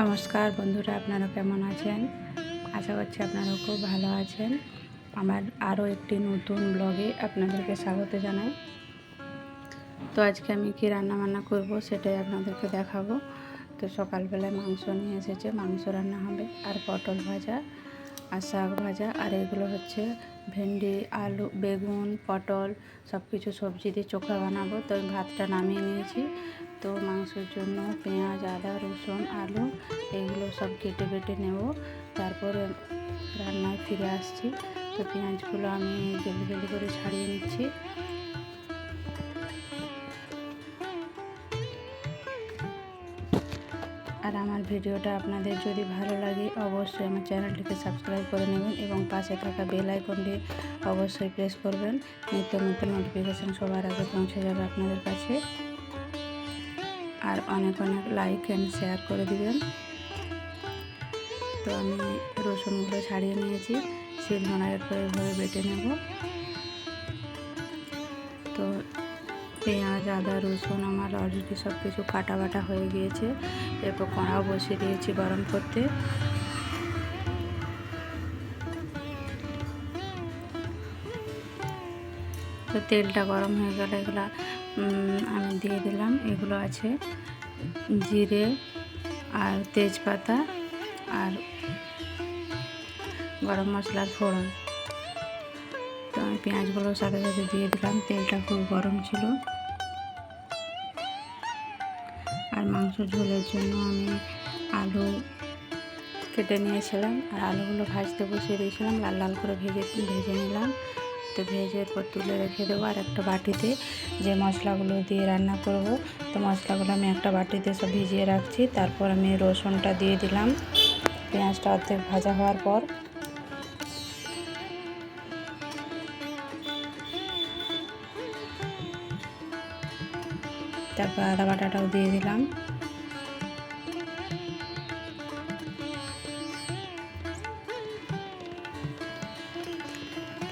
নমস্কার বন্ধুরা, আপনারা কেমন আছেন? আশা করছি আপনারা খুব ভালো আছেন। আমার আরও একটি নতুন ব্লগে আপনাদেরকে স্বাগত জানাই। তো আজকে আমি কি রান্না বান্না করব সেটাই আপনাদেরকে দেখাবো। তো সকালবেলায় মাংস নিয়ে এসেছে, মাংস রান্না হবে, আর পটল ভাজা, আর শাক ভাজা, আর এগুলো হচ্ছে ভেন্ডি, আলু, বেগুন, পটল সব কিছু সবজি দিয়ে চোখা বানাবো। তো ভাতটা নামিয়ে নিয়েছি। তো মাংসের জন্য পেঁয়াজ, আদা, রসুন, আলু এগুলো সব কেটে বেটে নেব। তারপরে রান্নায় ফিরে আসছি। তো পেঁয়াজগুলো আমি জলদি জলদি করে ছাড়িয়ে নিচ্ছি। আর আমার ভিডিওটা আপনাদের যদি ভালো লাগে, অবশ্যই আমার চ্যানেলটিকে সাবস্ক্রাইব করে নেবেন এবং পাশে থাকা বেল আইকনটি অবশ্যই প্রেস করবেন। নিত্য নতুন নোটিফিকেশান সবার আগে পৌঁছে যাবে আপনাদের কাছে। আর অনেক অনেক লাইক অ্যান্ড শেয়ার করে দিবেন। তো আমি রসুনগুলো ছাড়িয়ে নিয়েছি শিল নোড়ার পরে এভাবে বেটে নেব। তো পেঁয়াজ, আদা, রসুন আমার অলরেডি সব কিছু কাটা বাটা হয়ে গিয়েছে। এরপর কড়াও বসিয়ে দিয়েছি গরম করতে। তো তেলটা গরম হয়ে গেলে এগুলো আমি দিয়ে দিলাম। এগুলো আছে জিরে আর তেজপাতা আর গরম মশলার ফোড়ন। তো আমি পেঁয়াজগুলো সাথে সাথে দিয়ে দিলাম। তেলটা খুব গরম ছিল। আর মাংস ঝোলের জন্য আমি আলু কেটে নিয়েছিলাম। আর আলুগুলো ভাজতে বসিয়ে দিয়েছিলাম। লাল লাল করে ভেজে ভেজে নিলাম। তো ভেজে এরপর তুলে রেখে দেবো আর একটা বাটিতে যে মশলাগুলো দিয়ে রান্না করব। তো মশলাগুলো আমি একটা বাটিতে সব ভিজিয়ে রাখছি। তারপর আমি রসুনটা দিয়ে দিলাম। পেঁয়াজটা অর্ধেক ভাজা হওয়ার পর তারপর আদা বাটাটাও দিয়ে দিলাম।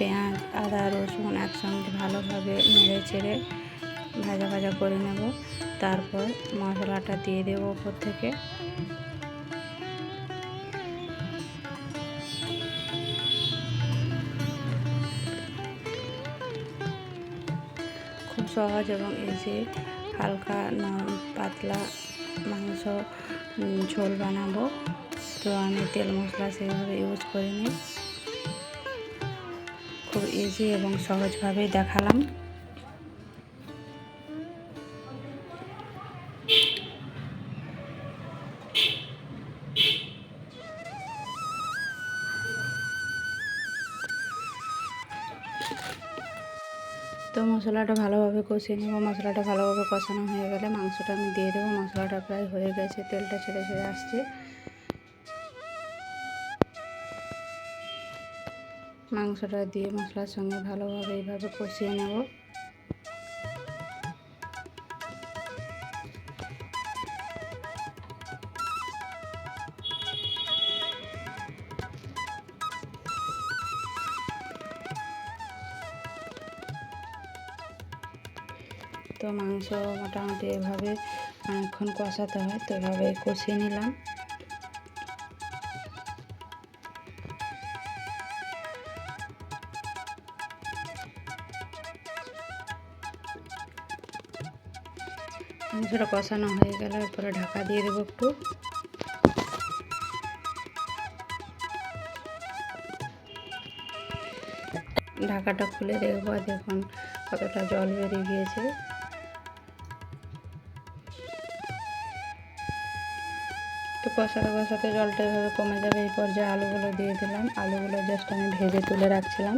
পেঁয়াজ, আদা, রসুন একসঙ্গে ভালোভাবে নেড়ে চেড়ে ভাজা ভাজা করে নেব। তারপর মশলাটা দিয়ে দেবো ওপর থেকে। খুব সহজ এবং ইজি হালকা পাতলা মাংস ঝোল বানাবো। তো আমি তেল মশলা সেভাবে ইউজ করিনি খুব ইজি এবং সহজভাবেই দেখালাম। তো মশলাটা ভালোভাবে কষিয়ে নেব। মশলাটা ভালোভাবে কষানো হয়ে গেলে মাংসটা আমি দিয়ে দেবো। মশলাটা প্রায় হয়ে গেছে। তেলটা ছেড়ে ছেড়ে আসছে। মাংসটা দিয়ে মশলার সঙ্গে ভালোভাবে এইভাবে কষিয়ে নেব। তো মাংস মোটামুটি এভাবে অনেকক্ষণ কষাতে হয়, তো এভাবে কষিয়ে নিলাম। মাংসটা কষানো হয়ে গেলে, এরপরে ঢাকা দিয়ে দেবো একটু। ঢাকাটা খুলে দেখব দেখুন কতটা জল বেরিয়ে গিয়েছে। তো কষাতে কষাতে জলটা এভাবে কমে যাবে, এই পর্যায়ে আলুগুলো দিয়ে দিলাম। আলুগুলো জাস্ট আমি ভেজে তুলে রাখছিলাম।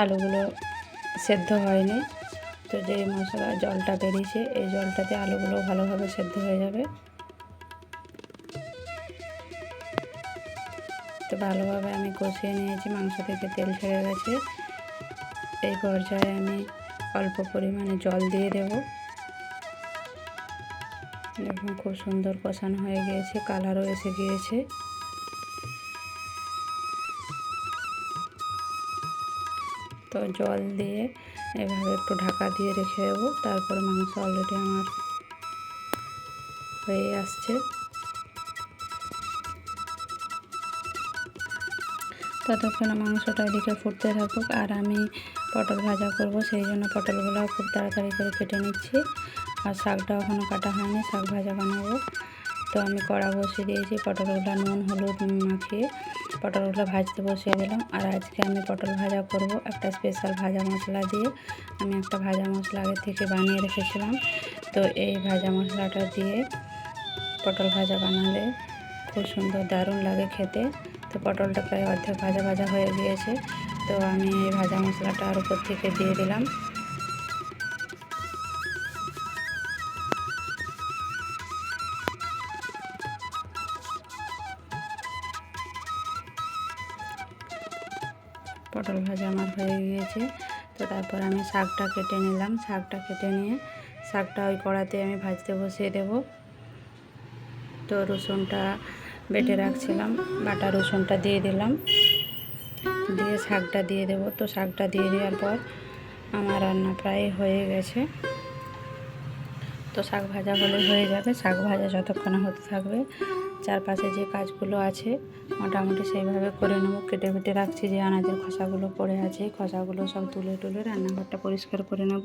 আলুগুলো সেদ্ধ হয়নি। তো যে মশলা জলটা বেরিয়েছে, এই জলটাতে আলুগুলো ভালোভাবে সেদ্ধ হয়ে যাবে। তো ভালোভাবে আমি কষিয়ে নিয়েছি, মাংস থেকে তেল ছেড়ে গেছে এই পর্যায়ে আমি অল্প পরিমাণে জল দিয়ে দেব। দেখুন খুব সুন্দর কষানো হয়ে গিয়েছে, কালারও এসে গিয়েছে। জল দিয়ে এভাবে একটু ঢাকা দিয়ে রেখে দেবো। তারপরে মাংস অলরেডি আমার হয়ে আসছে। ততক্ষণে মাংসটা এদিকে ফুটতে থাকুক আর আমি পটল ভাজা করব, সেই জন্য পটলগুলো খুব তাড়াতাড়ি করে কেটে নিচ্ছি। আর শাকটা ওখানে কাটা হয়নি, শাক ভাজা বানাবো। তো আমি কড়া বসে দিয়েছি, পটলগুলো নুন, হলুদ মাখিয়ে পটলগুলো ভাজতে বসিয়ে দিলাম। আর আজকে আমি পটল ভাজা করব। একটা স্পেশাল ভাজা মশলা দিয়ে। আমি একটা ভাজা মশলা আগে থেকে বানিয়ে রেখেছিলাম। তো এই ভাজা মশলাটা দিয়ে পটল ভাজা বানালে খুব সুন্দর দারুণ লাগে খেতে। তো পটলটা প্রায় অর্ধেক ভাজা ভাজা হয়ে গিয়েছে। তো আমি এই ভাজা মশলাটা আর উপর থেকে দিয়ে দিলাম। পটল ভাজা আমার হয়ে গিয়েছে। তো তারপর আমি শাকটা কেটে নিলাম। শাকটা কেটে নিয়ে শাকটা ওই কড়াতে আমি ভাজতে বসিয়ে দেব। তো রসুনটা বেটে রাখছিলাম। বাটা রসুনটা দিয়ে দিলাম। দিয়ে শাকটা দিয়ে দেব। তো শাকটা দিয়ে দেওয়ার পর আমার রান্না প্রায় হয়ে গেছে। তো শাক ভাজা হলে হয়ে যাবে। শাক ভাজা যতক্ষণ হতে থাকবে চারপাশে যে কাজগুলো আছে, মোটামুটি সেইভাবে করে নেব। কেটে বেটে রাখছি যে আনাজের খোসাগুলো পড়ে আছে, খোসাগুলো সব তুলে তুলে রান্নাঘরটা পরিষ্কার করে নেব।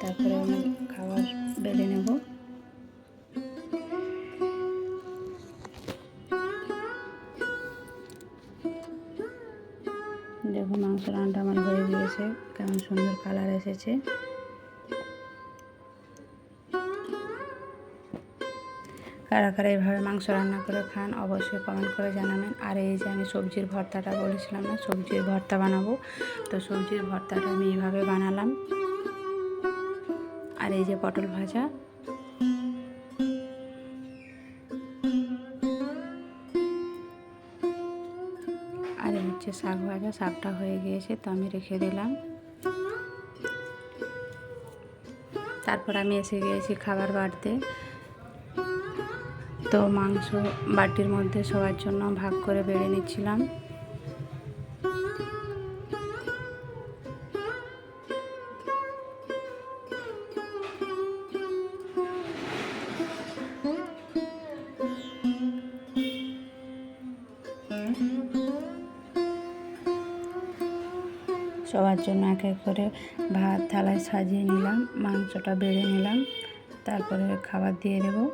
তারপরে আমি খাবার বেড়ে নেব। দেখো মাংস রান্নাটা আমার হয়ে গিয়েছে, কেমন সুন্দর কালার এসেছে। কারা কারা এইভাবে মাংস রান্না করে খান, অবশ্যই কমেন্ট করে জানাবেন। আর এই যে আমি সবজির ভর্তাটা বলেছিলাম না, সবজির ভর্তা বানাবো। তো সবজির ভর্তাটা আমি এইভাবে বানালাম। আর এই যে পটল ভাজা। আর হচ্ছে শাক ভাজা, শাকটা হয়ে গিয়েছে, তো আমি রেখে দিলাম। তারপর আমি এসে গিয়েছি খাবার বাড়তে। তো মাংস বাটির মধ্যে সবার জন্য ভাগ করে বেড়ে নিচ্ছিলাম। সবার জন্য এক এক করে ভাত থালায় সাজিয়ে নিলাম, মাংসটা বেড়ে নিলাম, তারপরে খাবার দিয়ে দেবো।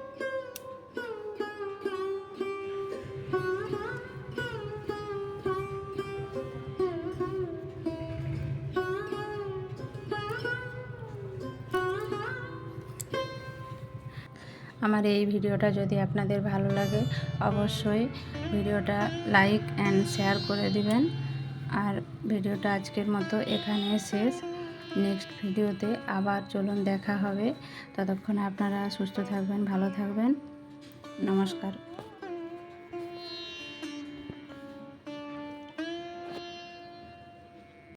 আমার এই ভিডিওটা যদি আপনাদের ভালো লাগে, অবশ্যই ভিডিওটা লাইক অ্যান্ড শেয়ার করে দিবেন। আর ভিডিওটা আজকের মতো এখানে শেষ। নেক্সট ভিডিওতে আবার চলুন দেখা হবে। ততক্ষণ আপনারা সুস্থ থাকবেন, ভালো থাকবেন। নমস্কার।